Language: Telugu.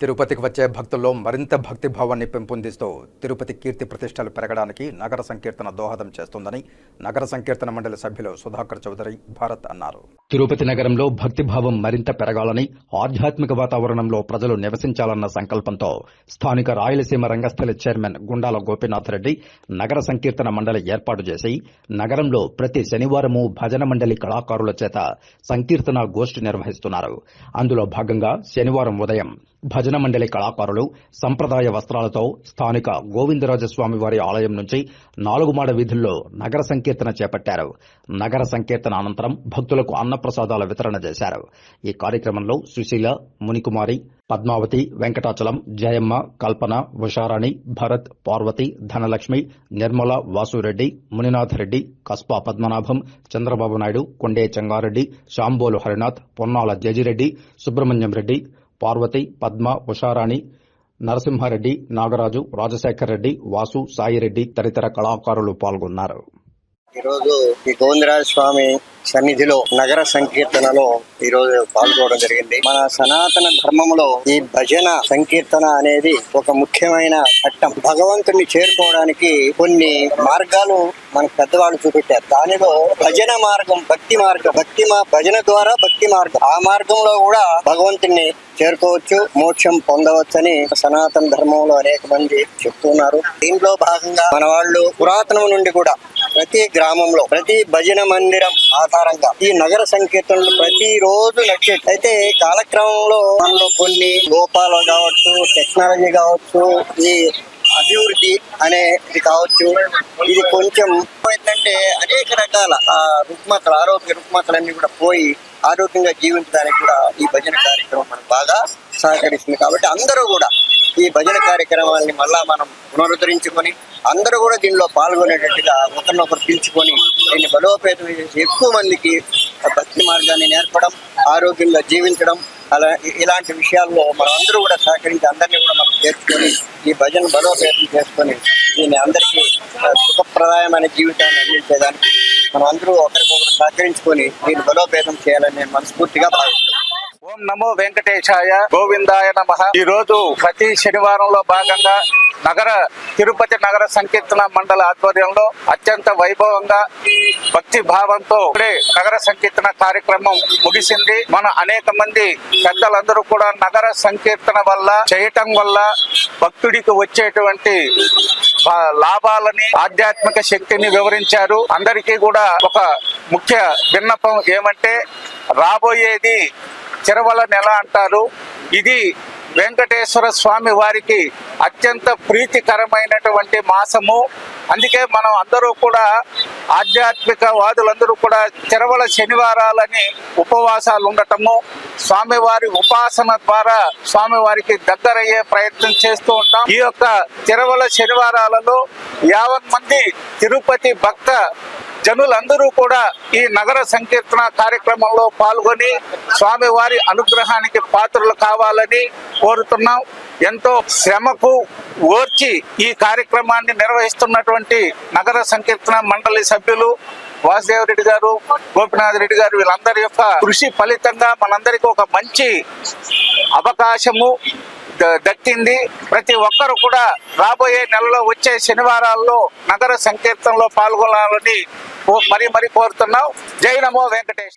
తిరుపతికి వచ్చే భక్తుల్లో మరింత భక్తి భావాన్ని పెంపొందిస్తూ తిరుపతి కీర్తి ప్రతిష్టలు పెరగడానికి నగర సంకీర్తన దోహదం చేస్తుందని నగర సంకీర్తన మండలి సభ్యులు సుధాకర్ చౌదరి భారత్ అన్నారు. తిరుపతి నగరంలో భక్తి భావం మరింత పెరగాలని ఆధ్యాత్మిక వాతావరణంలో ప్రజలు నివసించాలన్న సంకల్పంతో స్థానిక రాయలసీమ రంగస్థలి చైర్మన్ గుండాల గోపీనాథ్ రెడ్డి నగర సంకీర్తన మండలి ఏర్పాటు చేసి నగరంలో ప్రతి శనివారము భజన మండలి కళాకారుల చేత సంకీర్తన గోష్ఠి నిర్వహిస్తున్నారు. అందులో భాగంగా శనివారం ఉదయం భజన మండలి కళాకారులు సంప్రదాయ వస్త్రాలతో స్థానిక గోవిందరాజస్వామి వారి ఆలయం నుంచి నాలుగు మాడ వీధుల్లో నగర సంకీర్తన చేపట్టారు. నగర సంకీర్తన అనంతరం భక్తులకు అన్నప్రసాదాల వితరణ చేశారు. ఈ కార్యక్రమంలో సుశీల మునికుమారి పద్మావతి వెంకటాచలం జయమ్మ కల్పన ఉషారాణి భరత్ పార్వతి ధనలక్ష్మి నిర్మల వాసురెడ్డి మునినాథ్ రెడ్డి కస్పా పద్మనాభం చంద్రబాబు నాయుడు కొండే చెంగారెడ్డి శాంబోలు హరినాథ్ పొన్నాల జజిరెడ్డి సుబ్రహ్మణ్యం రెడ్డి పార్వతి పద్మ ఉషారాణి నరసింహారెడ్డి నాగరాజు రాజశేఖర్ రెడ్డి వాసు సాయిరెడ్డి తదితర కళాకారులు పాల్గొన్నారు. ఈరోజు ఈ గోవిందరాజ స్వామి సన్నిధిలో నగర సంకీర్తనలో ఈ రోజు పాల్గొనడం జరిగింది. మన సనాతన ధర్మంలో ఈ భజన సంకీర్తన అనేది ఒక ముఖ్యమైన చట్టం భగవంతుని చేరుకోవడానికి కొన్ని మార్గాలు మన పెద్దవాళ్ళు చూపెట్టారు. దానిలో భజన మార్గం భక్తి మార్గం. భక్తి మా భజన ద్వారా భక్తి మార్గం. ఆ మార్గంలో కూడా భగవంతుని చేరుకోవచ్చు మోక్షం పొందవచ్చని సనాతన ధర్మంలో అనేక మంది చెప్తున్నారు. దీంట్లో భాగంగా మన వాళ్ళు పురాతనం నుండి కూడా ప్రతి గ్రామంలో ప్రతి భజన మందిరం ఆధారంగా ఈ నగర సంకీర్తనలు ప్రతి రోజు నడిచే అయితే కాలక్రమంలో మనలో కొన్ని లోపాలు కావచ్చు టెక్నాలజీ కావచ్చు ఈ అభివృద్ధి అనేది కావచ్చు ఇది కొంచెం ఏంటంటే అనేక రకాల ఆ, రుగ్మతలు ఆరోగ్య రుగ్మతలన్నీ కూడా పోయి ఆరోగ్యంగా జీవించడానికి కూడా ఈ భజన కార్యక్రమం మనకు బాగా సహకరిస్తుంది. కాబట్టి అందరూ కూడా ఈ భజన కార్యక్రమాన్ని మళ్ళా మనం పునరుద్ధరించుకొని అందరూ కూడా దీనిలో పాల్గొనేటట్టుగా ఒకరినొకరు పిలుచుకొని దీన్ని బలోపేతం చేసి ఎక్కువ మందికి భక్తి మార్గాన్ని నేర్పడం ఆరోగ్యంగా జీవించడం అలా ఇలాంటి విషయాల్లో మనం అందరూ కూడా సహకరించి అందరినీ కూడా మనం చేర్చుకొని ఈ భజన బలోపేతం చేసుకొని దీన్ని అందరికీ సుఖప్రదాయమైన జీవితాన్ని అందించేదానికి మనం అందరూ ఒకరికొకరు సహకరించుకొని దీన్ని బలోపేతం చేయాలని నేను మనస్ఫూర్తిగా భావిస్తున్నాను. ఓం నమో వెంకటేశాయ గోవిందాయ నమ. ఈ రోజు ప్రతి శనివారంలో భాగంగా నగర తిరుపతి నగర సంకీర్తన మండల ఆధ్వర్యంలో అత్యంత వైభవంగా భక్తి భావంతో ఇప్పుడే నగర సంకీర్తన కార్యక్రమం ముగిసింది. మన అనేక మంది పెద్దలందరూ కూడా నగర సంకీర్తన వల్ల చేయటం వల్ల భక్తుడికి వచ్చేటువంటి లాభాలని ఆధ్యాత్మిక శక్తిని వివరించారు. అందరికీ కూడా ఒక ముఖ్య విన్నపం ఏమంటే రాబోయేది చిరవల నెల అంటారు. ఇది వెంకటేశ్వర స్వామి వారికి అత్యంత ప్రీతికరమైనటువంటి మాసము. అందుకే మనం అందరూ కూడా ఆధ్యాత్మిక వాదులందరూ కూడా చిరవల శనివారాలని ఉపవాసాలు ఉండటము స్వామివారి ఉపాసన ద్వారా స్వామివారికి దగ్గరయ్యే ప్రయత్నం చేస్తూ ఉంటాం. ఈ యొక్క చిరవల శనివారాలలో యావత్ మంది తిరుపతి భక్త జనులందరూ కూడా ఈ నగర సంకీర్తన కార్యక్రమంలో పాల్గొని స్వామివారి అనుగ్రహానికి పాత్రలు కావాలని కోరుతున్నాం. ఎంతో శ్రమకు ఓర్చి ఈ కార్యక్రమాన్ని నిర్వహిస్తున్నటువంటి నగర సంకీర్తన మండలి సభ్యులు వాసుదేవ్ రెడ్డి గారు గోపినాథ్ రెడ్డి గారు వీళ్ళందరి యొక్క కృషి ఫలితంగా మనందరికీ ఒక మంచి అవకాశము ద- దక్కింది. ప్రతి ఒక్కరు కూడా రాబోయే నెలలో వచ్చే శనివారాల్లో నగర సంకీర్తనలో పాల్గొనాలని మరీ మరీ కోరుతున్నాం. జై నమో వెంకటేష్.